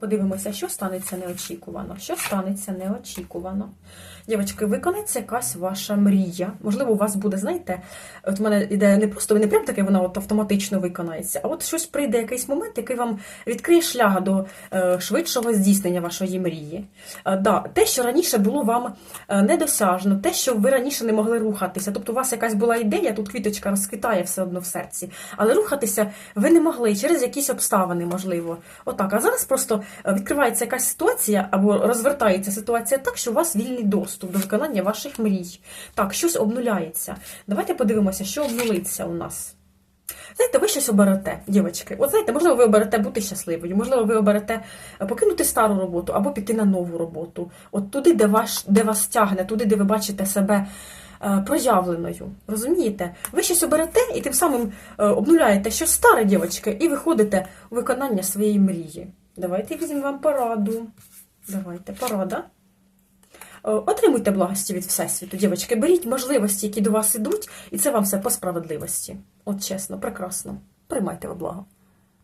Подивимося, що станеться неочікувано. Що станеться неочікувано. Дівчатки, виконається якась ваша мрія. Можливо, у вас буде, знаєте, от в мене іде не просто не прям таке, вона от автоматично виконається, а от щось прийде якийсь момент, який вам відкриє шлях до е, швидшого здійснення вашої мрії. Е, да, те, що раніше було вам е, недосяжно, те, що ви раніше не могли рухатися. Тобто, у вас якась була ідея, тут квіточка розквітає все одно в серці, але рухатися ви не могли через якісь обставини, можливо. Отак. А зараз просто відкривається якась ситуація або розвертається ситуація так, що у вас вільний доступ до виконання ваших мрій. Так, щось обнуляється. Давайте подивимося, що обнулиться у нас. Знаєте, ви щось оберете, дівчатки. От знаєте, можливо, ви оберете бути щасливою, можливо, ви оберете е, покинути стару роботу або піти на нову роботу. От туди, де, ваш, де вас тягне, туди, де ви бачите себе е, проявленою. Розумієте? Ви щось оберете і тим самим е, обнуляєте щось старе, дівчатки, і виходите у виконання своєї мрії. Давайте візьмемо вам пораду. Давайте, порада. Е, Отримуйте благості від Всесвіту, дівчатки. Беріть можливості, які до вас ідуть, і це вам все по справедливості. От чесно, прекрасно. Приймайте ви благо.